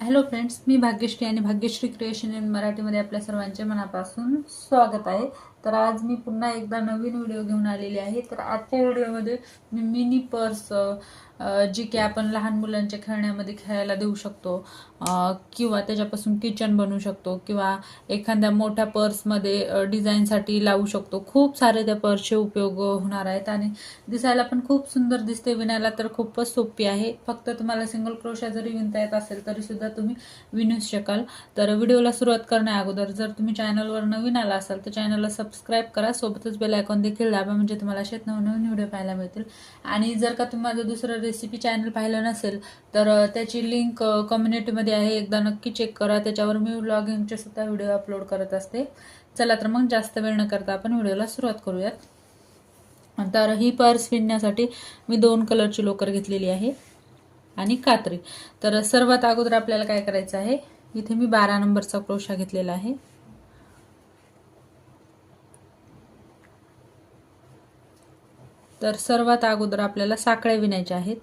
Hello friends मी भाग्यश्री आणि Bhagyashree creation in मराठीमध्ये आपल्या सर्वांचे मनापासून स्वागत आहे. तर आज मी पुन्हा एकदा नवीन व्हिडिओ घेऊन आलेली आहे. तर आजच्या व्हिडिओमध्ये मी मिनी पर्स जी की आपण लहान मुलांच्या खेळण्यामध्ये खेळायला देऊ शकतो किंवा त्याच्यापासून किचन बनवू शकतो किंवा एखाद्या मोठ्या पर्समध्ये डिझाईनसाठी लावू शकतो. खूप सारे त्या पर्सचे उपयोग होणार आहेत आणि दिसायला पण खूप सुंदर दिसते. विणायला तर खूपच सोपी आहे. फक्त तुम्हाला सिंगल क्रोशा जरी विणता येत असेल तरीसुद्धा तुम्ही विणूच शकाल. तर व्हिडिओला सुरुवात करण्या अगोदर जर तुम्ही चॅनलवर नवीन आला असाल तर चॅनलला सबस्क्राईब करा. सोबतच बेल आयकॉन देखील दाबा म्हणजे तुम्हाला असेच नवनवीन व्हिडिओ पाहायला मिळतील. आणि जर का तुम्ही माझं दुसरं रेसिपी चॅनल पाहिलं नसेल तर त्याची लिंक कम्युनिटीमध्ये आहे. एकदा नक्की चेक करा. त्याच्यावर मी व्लॉगिंगचे सुद्धा व्हिडिओ अपलोड करत असते. चला तर मग जास्त वेळ न करता आपण व्हिडिओला सुरुवात करूयात. तर ही पर्स विणण्यासाठी मी दोन कलरची लोकर घेतलेली आहे आणि कात्री तर सर्वात अगोदर आपल्याला काय करायचं आहे? इथे मी बारा नंबरचा क्रोशा घेतलेला आहे. तर सर्वात अगोदर आपल्याला साखळ्या विणायच्या आहेत.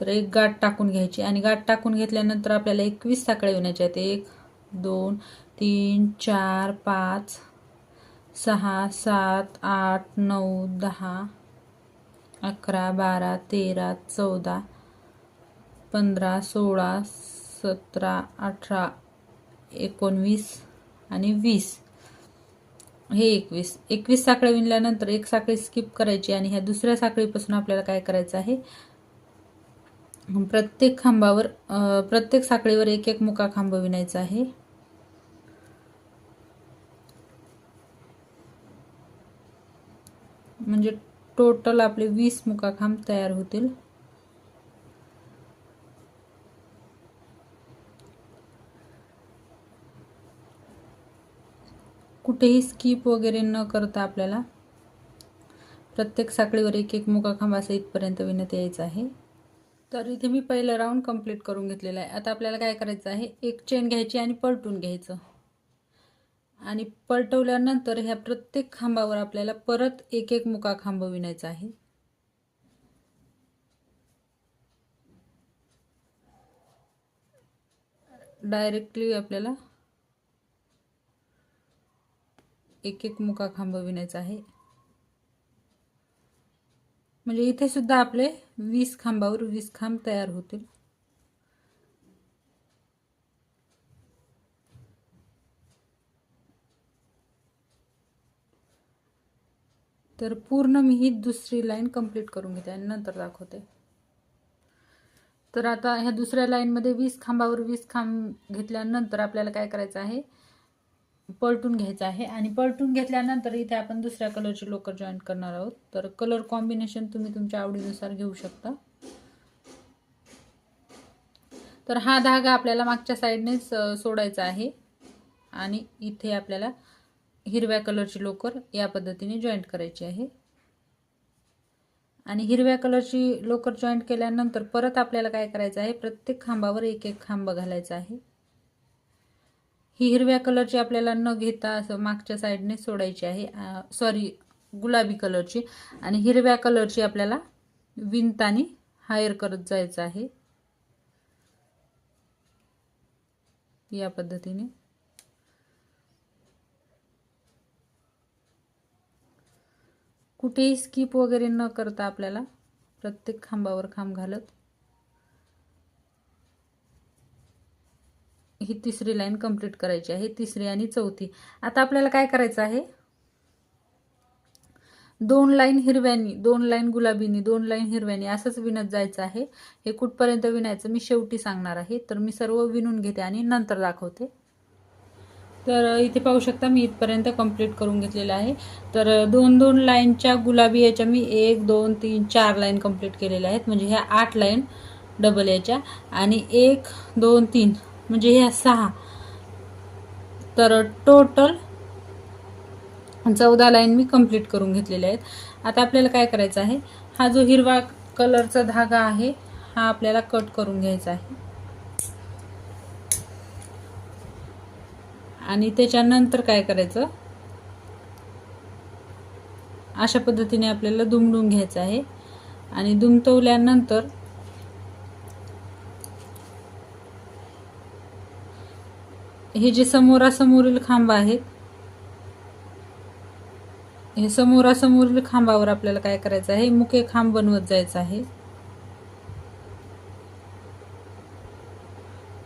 तर एक गाठ टाकून घ्यायची आणि गाठ टाकून घेतल्यानंतर आपल्याला एकवीस साखळ्या विणायच्या आहेत. एक दोन तीन चार पाच सहा सात आठ नऊ दहा अकरा बारा तेरा चौदा पंधरा सोळा सतरा अठरा एकोणवीस आणि वीस. हे एकवीस. एकवीस साखळी विणल्यानंतर एक साखळी स्किप करायची आणि ह्या दुसऱ्या साखळीपासून आपल्याला काय करायचं आहे? प्रत्येक खांबावर प्रत्येक साखळीवर एक एक मुका खांब विणायचा आहे. म्हणजे टोटल आपले वीस मुका खांब तयार होतील. कुठेही स्किप वगैरे न करता आपल्याला प्रत्येक साखळीवर एक एक मुका खांब असं इथपर्यंत विणत यायचं आहे. तर इथे मी पहिलं राऊंड कंप्लीट करून घेतलेलं आहे. आता आपल्याला काय करायचं आहे? एक चेन घ्यायची आणि पलटून घ्यायचं. आणि पलटवल्यानंतर ह्या प्रत्येक खांबावर आपल्याला परत एक एक मुका खांब विणायचा आहे. डायरेक्टली आपल्याला एक एक मुका खांबविण्याचा आहे. म्हणजे इथे सुद्धा आपले वीस खांबावर वीस खांब तयार होतील. तर पूर्ण मी ही दुसरी लाईन कंप्लीट करून घेते आणि नंतर दाखवते. तर आता ह्या दुसऱ्या लाईनमध्ये वीस खांबावर वीस खांब घेतल्यानंतर आपल्याला काय करायचं आहे? पलटून घ्यायचं आहे. आणि पलटून घेतल्यानंतर इथे आपण दुसऱ्या कलरची लोकर जॉईंट करणार आहोत. तर कलर कॉम्बिनेशन तुम्ही तुमच्या आवडीनुसार घेऊ शकता. तर हा धागा आपल्याला मागच्या साईडनेच सोडायचा आहे. आणि इथे आपल्याला हिरव्या कलरची लोकर या पद्धतीने जॉईंट करायची आहे. आणि हिरव्या कलरची लोकर जॉईंट केल्यानंतर परत आपल्याला काय करायचं आहे? प्रत्येक खांबावर एक एक खांब घालायचा आहे. ही हिरव्या कलरची आपल्याला न घेता असं मागच्या साईडने सोडायची आहे. सॉरी गुलाबी कलरची आणि हिरव्या कलरची आपल्याला विणतानी हायर करत जायचं आहे. या पद्धतीने. कुठेही स्किप वगैरे न करता आपल्याला प्रत्येक खांबावर खांब घालत ही तिसरी लाईन कंप्लीट करायची आहे तिसरी आणि चौथी. आता आपल्याला काय करायचं आहे? दोन लाईन हिरव्यानी दोन लाईन गुलाबीनी दोन लाईन हिरव्यानी असंच विणत जायचं आहे. हे कुठपर्यंत विणायचं? मी शेवटी सांगणार आहे. तर मी सर्व विणून घेते आणि नंतर दाखवते. तर इथे पाहू शकता मी इथपर्यंत कंप्लीट करून घेतलेलं आहे. तर दोन दोन लाईनच्या गुलाबी याच्या मी एक दोन तीन चार लाईन कंप्लीट केलेल्या आहेत. म्हणजे ह्या आठ लाईन डबल याच्या. आणि एक दोन तीन. म्हणजे ह्या सहा. तर टोटल चौदा लाईन मी कंप्लीट करून घेतलेल्या आहेत. आता आपल्याला काय करायचं आहे? हा जो हिरवा कलरचा धागा आहे हा आपल्याला कट करून घ्यायचा आहे. आणि त्याच्यानंतर काय करायचं? अशा पद्धतीने आपल्याला दुमडून घ्यायचं आहे. आणि दुमतवल्यानंतर हे जे समोरासमोरील खांब आहेत हे समोरासमोरील खांबावर आपल्याला काय करायचं आहे? मुके खांब बनवत जायचं आहे.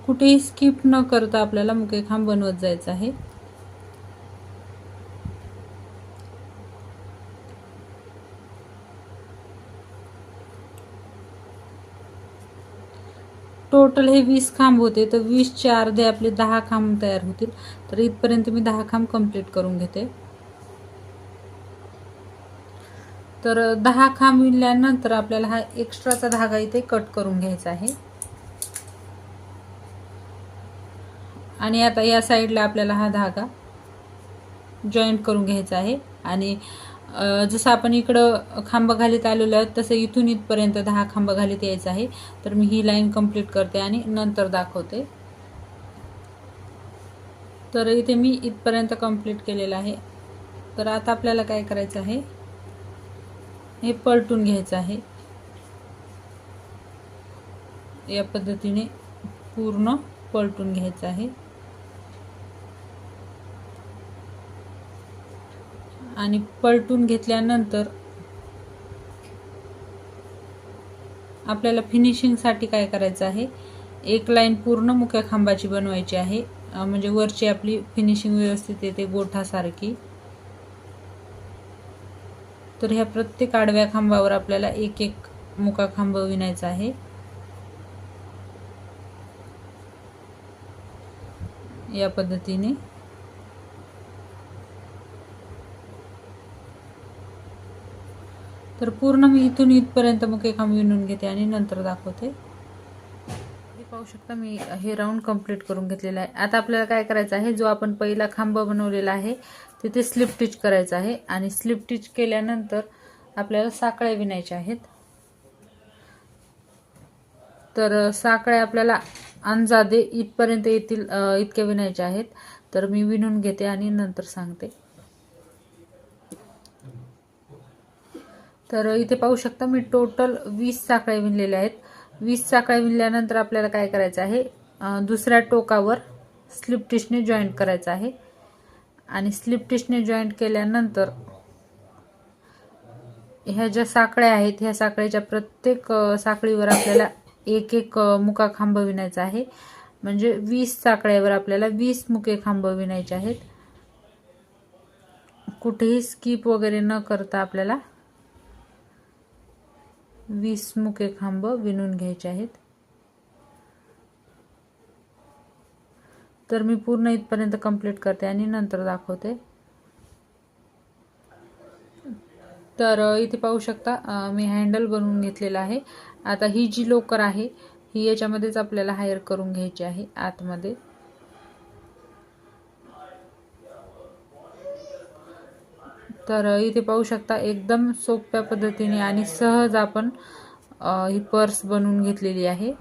कुठेही स्किप न करता आपल्याला मुके खांब बनवत जायचं आहे. टोटल हे वीस खांब होते. तर वीसचे अर्धे आपले दहा खांब तयार होतील. तर इथपर्यंत मी दहा खांब कंप्लीट करून घेते. तर दहा खांब विणल्यानंतर आपल्याला हा एक्स्ट्राचा धागा इथे कट करून घ्यायचा आहे. आणि आता या साईडला आपल्याला हा धागा जॉईंट करून घ्यायचा आहे. आणि जसं आपण इकडं खांब घालीत आलेलो आहोत तसं इथून इथपर्यंत दहा खांब घालीत यायचं आहे. तर मी ही लाईन कंप्लीट करते आणि नंतर दाखवते. तर इथे मी इथपर्यंत कंप्लीट केलेलं आहे. तर आता आपल्याला काय करायचं आहे? हे पलटून घ्यायचं आहे. या पद्धतीने पूर्ण पलटून घ्यायचं आहे. आणि पलटून घेतल्यानंतर आपल्याला फिनिशिंगसाठी काय करायचं आहे? एक लाईन पूर्ण मुख्या खांबाची बनवायची आहे. म्हणजे वरची आपली फिनिशिंग व्यवस्थित येते गोठासारखी. तर ह्या प्रत्येक आडव्या खांबावर आपल्याला एक एक मुका खांब विणायचा आहे. या पद्धतीने. तर पूर्ण मी इथून इथपर्यंत मुके खांब विणून घेते आणि नंतर दाखवते. पाहू शकता मी हे राऊंड कंप्लीट करून घेतलेलं आहे. आता आपल्याला काय करायचं आहे जो आपण पहिला खांब बनवलेला आहे तिथे स्लिप टिच करायचं आहे आणि स्लिप टिच केल्यानंतर आपल्याला साकळ्या विणायच्या आहेत. तर साकळ्या आपल्याला अंजादे इथपर्यंत येतील इतक्या विणायच्या आहेत. तर मी विणून घेते आणि नंतर सांगते. तर इथे पाहू शकता मी टोटल वीस साखळ्या विणलेल्या आहेत. वीस साखळ्या विणल्यानंतर आपल्याला काय करायचं आहे? दुसऱ्या टोकावर स्लिप टिशने जॉईंट करायचं आहे. आणि स्लिप टिशने जॉईंट केल्यानंतर ह्या ज्या साखळ्या आहेत ह्या साखळ्याच्या प्रत्येक साखळीवर आपल्याला एक एक मुका खांब विणायचा आहे. म्हणजे वीस साखळ्यावर आपल्याला वीस मुके खांब विणायचे आहेत. कुठेही स्किप वगैरे न करता आपल्याला वीस मुके खांब विणून घ्यायचे आहेत. तर मी पूर्ण इथपर्यंत कंप्लीट करते आणि नंतर दाखवते. तर इथे पाहू शकता मी हँडल बनवून घेतलेला आहे. आता ही जी लोकर आहे ही याच्यामध्येच आपल्याला हायर करून घ्यायची आहे आतमध्ये. तर इथे पाहू शकता एकदम सोप्या पद्धतीने आणि सहज आपण ही पर्स बनवून घेतलेली आहे.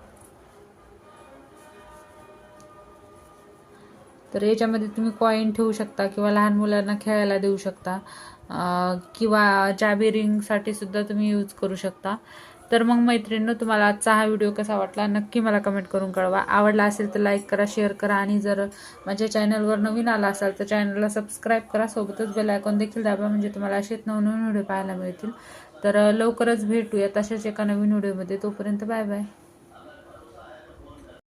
तर याच्यामध्ये तुम्ही कॉईन ठेवू शकता किंवा लहान मुलांना खेळायला देऊ शकता किंवा चाबी रिंगसाठी सुद्धा तुम्ही यूज करू शकता. तर मग मैत्रिणींनो तुम्हाला आजचा हा व्हिडिओ कसा वाटला नक्की मला कमेंट करून कळवा. आवडला असेल तर लाईक करा शेअर करा आणि जर माझ्या चॅनलवर नवीन आला असाल तर चॅनलला सबस्क्राईब करा. सोबतच बेल आयकॉन देखील दाबा म्हणजे तुम्हाला असेच नवनवीन व्हिडिओ पाहायला मिळतील. तर लवकरच भेटूया तशाच एका नवीन व्हिडिओमध्ये तोपर्यंत बाय बाय